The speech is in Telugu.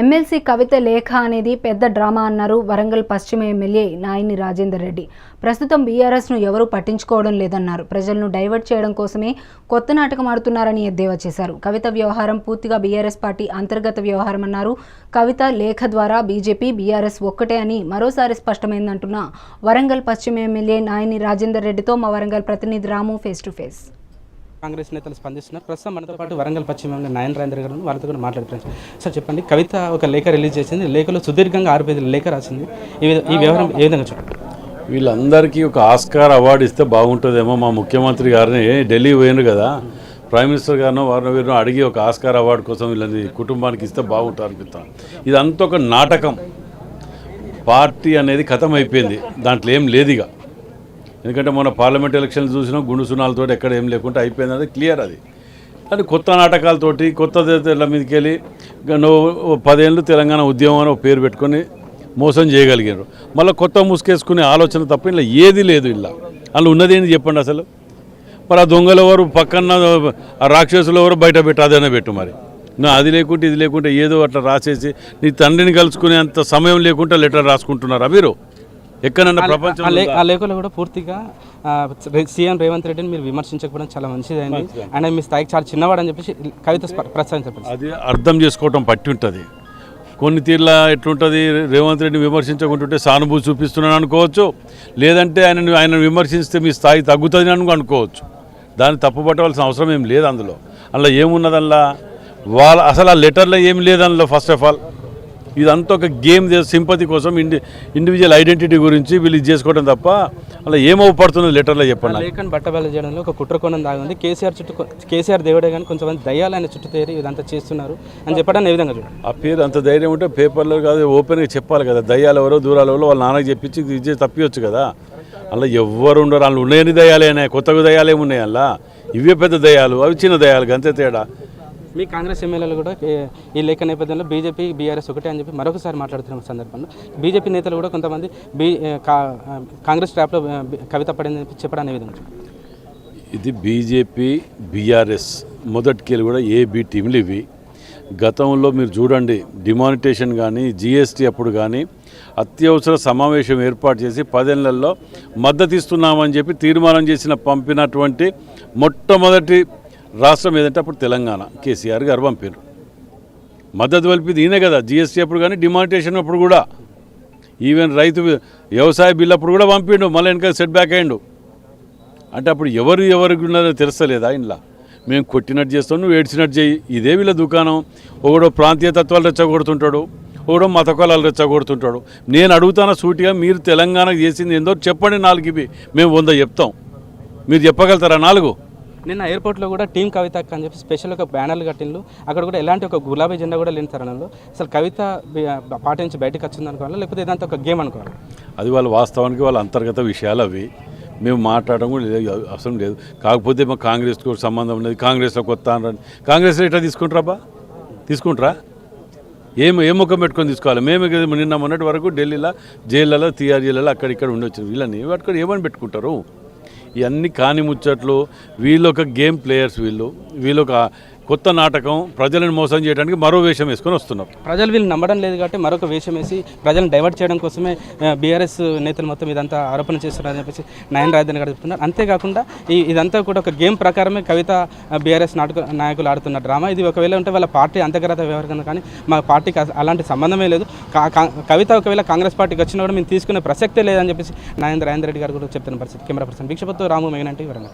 ఎమ్మెల్సీ కవిత లేఖ అనేది పెద్ద డ్రామా అన్నారు వరంగల్ పశ్చిమ ఎమ్మెల్యే నాయని రాజేందర్ రెడ్డి. ప్రస్తుతం బీఆర్ఎస్ను ఎవరూ పట్టించుకోవడం లేదన్నారు. ప్రజలను డైవర్ట్ చేయడం కోసమే కొత్త నాటకం ఆడుతున్నారని ఎద్దేవా చేశారు. కవిత వ్యవహారం పూర్తిగా బీఆర్ఎస్ పార్టీ అంతర్గత వ్యవహారం అన్నారు. కవిత లేఖ ద్వారా బీజేపీ బీఆర్ఎస్ ఒక్కటే అని మరోసారి స్పష్టమైందంటున్న వరంగల్ పశ్చిమ ఎమ్మెల్యే నాయని రాజేందర్ రెడ్డితో మా వరంగల్ ప్రతినిధి Ramu face to face Congress నేతలు స్పందిస్తున్నారు. ప్రస్తుతం మనతో పాటు వరంగల్ పశ్చిమంలో నాయన రాజేంద్ర గారు వారితో కూడా మాట్లాడుతున్నాం సార్ చెప్పండి. కవిత ఒక లేఖ రిలీజ్ చేసింది. లేఖలో సుదీర్ఘంగా ఆరు పేజీల లేఖ రాసింది. ఈ వ్యవహారం ఏ విధంగా చూడండి? వీళ్ళందరికీ ఒక ఆస్కార్ అవార్డు ఇస్తే బాగుంటుందేమో మా ముఖ్యమంత్రి గారిని. ఢిల్లీ పోయినారు కదా. ప్రైమ్ మినిస్టర్ గారినో వారిని వీరినో అడిగి ఒక ఆస్కార్ అవార్డు కోసం వీళ్ళని కుటుంబానికి ఇస్తే బాగుంటుంది అనిపిస్తాను ఇదంతా ఒక నాటకం. పార్టీ అనేది ఖతం అయిపోయింది దాంట్లో ఏం లేదు ఇక. ఎందుకంటే మన పార్లమెంట్ ఎలక్షన్లు చూసినా గుండు సునాలతో ఎక్కడ ఏం లేకుండా అయిపోయింది అది క్లియర్ అది. కానీ కొత్త నాటకాలతోటి కొత్త దేశాల మీదకి వెళ్ళి నువ్వు పదేళ్ళు తెలంగాణ ఉద్యమం అని ఒక పేరు పెట్టుకొని మోసం చేయగలిగారు. మళ్ళీ కొత్త ముసుకేసుకునే ఆలోచన తప్ప ఇలా ఏది లేదు ఇలా. అందులో ఉన్నది ఏంటి చెప్పండి అసలు? మరి ఆ దొంగలు ఎవరు పక్కన ఆ రాక్షసులు ఎవరు బయట పెట్టు అదైనా పెట్టు మరి. నా అది లేకుంటే ఇది లేకుంటే ఏదో అట్లా రాసేసి నీ తండ్రిని కలుసుకునే అంత సమయం లేకుండా లెటర్ రాసుకుంటున్నారా మీరు? ఎక్కడన్నా ప్రపంచం ఆ లేఖలో కూడా పూర్తిగా సీఎం రేవంత్ రెడ్డిని మీరు విమర్శించకపోవడం చాలా మంచిదైంది. ఆయన మీ స్థాయికి చాలా చిన్నవాడని చెప్పేసి కవిత ప్రస్తావించబడింది అది అర్థం చేసుకోవటం పట్టి ఉంటుంది. కొన్ని తీర్ల ఎట్లుంటుంది? రేవంత్ రెడ్డిని విమర్శించకుంటుంటే సానుభూతి చూపిస్తున్నాను అనుకోవచ్చు. లేదంటే ఆయన ఆయన విమర్శిస్తే మీ స్థాయి తగ్గుతుంది అని అనుకోవచ్చు. దాన్ని తప్పుపట్టవలసిన అవసరం ఏం లేదు అందులో. అందులో ఏమున్నది అందులో వాళ్ళ అసలు ఆ లెటర్లో ఏం లేదు అందులో ఫస్ట్ ఆఫ్ ఆల్ ఇదంతా ఒక గేమ్ సింపతి కోసం ఇండి ఇండివిజువల్ ఐడెంటిటీ గురించి వీళ్ళు ఇది చేసుకోవడం తప్ప అలా ఏం అవపడుతున్నది లెటర్లో చెప్పండి. లేఖను బట్టబయలు చేయడంలో ఒక కుట్రకోణం దాగి ఉంది. కేసీఆర్ చుట్టూ కేసీఆర్ దేవుడే కానీ కొంతమంది దయ్యాలు ఆయన చుట్టూ తేరి ఇదంతా చేస్తున్నారు అని చెప్పడానికి ఏ విధంగా చూడండి? ఆ పేరు అంత ధైర్యం ఉంటే పేపర్లో కాదు ఓపెన్గా చెప్పాలి కదా. దయ్యాలు ఎవరో దూరాలు ఎవరో వాళ్ళ నాన్నకి చెప్పించి ఇది తప్పియొచ్చు కదా. అలా ఎవ్వరు ఉండరు. వాళ్ళు ఉన్నాయని దయాలేనా కొత్తగా దయాలు ఏమున్నాయి అలా ఇవే పెద్ద దయాలు అవి చిన్న దయాలు అంతే తేడా. మీ కాంగ్రెస్ ఎమ్మెల్యేలు కూడా ఏ- ఈ లేఖ నేపథ్యంలో బీజేపీ బీఆర్ఎస్ ఒకటే అని చెప్పి మరొకసారి మాట్లాడుతున్న సందర్భంలో బీజేపీ నేతలు కూడా కొంతమంది బీ కా- కాంగ్రెస్ ట్రాప్లో కవిత పడిందని చెప్పడానికి విధంగా ఇది బీజేపీ బీఆర్ఎస్ మొదటికెళ్ళి కూడా ఏబీ టీంలు ఇవి. గతంలో మీరు చూడండి డిమానిటేషన్ కానీ జిఎస్టీ అప్పుడు కానీ అత్యవసర సమావేశం ఏర్పాటు చేసి పదేళ్ళలో మద్దతు ఇస్తున్నామని చెప్పి తీర్మానం చేసిన పంపినటువంటి మొట్టమొదటి రాష్ట్రం ఏదంటే అప్పుడు తెలంగాణ. కేసీఆర్ గారు పంపారు మద్దతు కలిపింది ఈయనే కదా జిఎస్టీ అప్పుడు కానీ డిమానిటేషన్ అప్పుడు కూడా. ఈవెన్ రైతు వ్యవసాయ బిల్ అప్పుడు కూడా పంపిండు మళ్ళీ వెనక సెట్ బ్యాక్ అయ్యిండు. అంటే అప్పుడు ఎవరు ఎవరికి ఉన్నారో తెలుస్తలేదా ఇంట్లో మేము కొట్టినట్టు చేస్తాం నువ్వు ఏడ్చినట్టు చేయి. ఇదే వీళ్ళ దుకాణం. ఒకడో ప్రాంతీయ తత్వాలు రెచ్చగొడుతుంటాడు ఒకడో మత కులాలు రెచ్చగొడుతుంటాడు. నేను అడుగుతాన సూటిగా మీరు తెలంగాణకు చేసింది ఏందో చెప్పండి నాలుగు ఇవి మేము వంద చెప్తాం. మీరు చెప్పగలుగుతారా నాలుగు? నిన్న ఎయిర్పోర్ట్లో కూడా టీం కవిత అని చెప్పి స్పెషల్ ఒక బ్యానర్లు కట్టిండ్రు. అక్కడ కూడా ఎలాంటి ఒక గులాబీ జెండా కూడా లేని తరుణంలో అసలు కవిత పాట పార్టీ నుంచి బయటకు వచ్చింది అనుకోవాలి లేకపోతే ఇదంతా ఒక గేమ్ అనుకోవాలి? అది వాళ్ళ వాస్తవానికి వాళ్ళ అంతర్గత విషయాలు అవి. మేము మాట్లాడడం కూడా లేదు అవసరం లేదు. కాకపోతే మా కాంగ్రెస్ కూడా సంబంధం ఉన్నది కాంగ్రెస్లో కొత్త అని కాంగ్రెస్లో ఎట్లా తీసుకుంటారా తీసుకుంటారా? ఏం ఏ ముఖం పెట్టుకొని తీసుకోవాలి? మేము నిన్న మొన్నటి వరకు ఢిల్లీలో జైళ్ళలో టీఆర్జీలలో అక్కడ ఇక్కడ ఉండొచ్చు వీళ్ళని పట్టుకొని ఏమని పెట్టుకుంటారు? ఇవన్నీ కాని ముచ్చట్లు. వీళ్ళొక గేమ్ ప్లేయర్స్ వీళ్ళు. వీళ్ళొక కొత్త నాటకం ప్రజలను మోసం చేయడానికి మరో వేషం వేసుకొని వస్తున్నారు ప్రజలు వీళ్ళు నమ్మడం లేదు కాబట్టి మరొక వేషం వేసి ప్రజలను డైవర్ట్ చేయడం కోసమే బీఆర్ఎస్ నేతలు మొత్తం ఇదంతా ఆరోపణ చేస్తున్నారని చెప్పేసి నయన్ రాజన్ గారు చెప్తున్నారు. అంతేకాకుండా ఈ ఇదంతా కూడా ఒక గేమ్ ప్రకారమే కవిత బీఆర్ఎస్ నాటక నాయకులు ఆడుతున్న డ్రామా. ఇది ఒకవేళ ఉంటే వాళ్ళ పార్టీ అంతర్గత వ్యవహారం కానీ మా పార్టీకి అలాంటి సంబంధమే లేదు. కా- కా- కవిత ఒకవేళ కాంగ్రెస్ పార్టీకి వచ్చినా కూడా మేము తీసుకునే ప్రసక్తే లేదని చెప్పేసి నాయంద్ర రాజేంద్ర రెడ్డి గారు కూడా చెప్తున్న పరిస్థితి. కెమెరా పర్సన్ భిక్షపత్తు రాము మేనంటే వివరంగా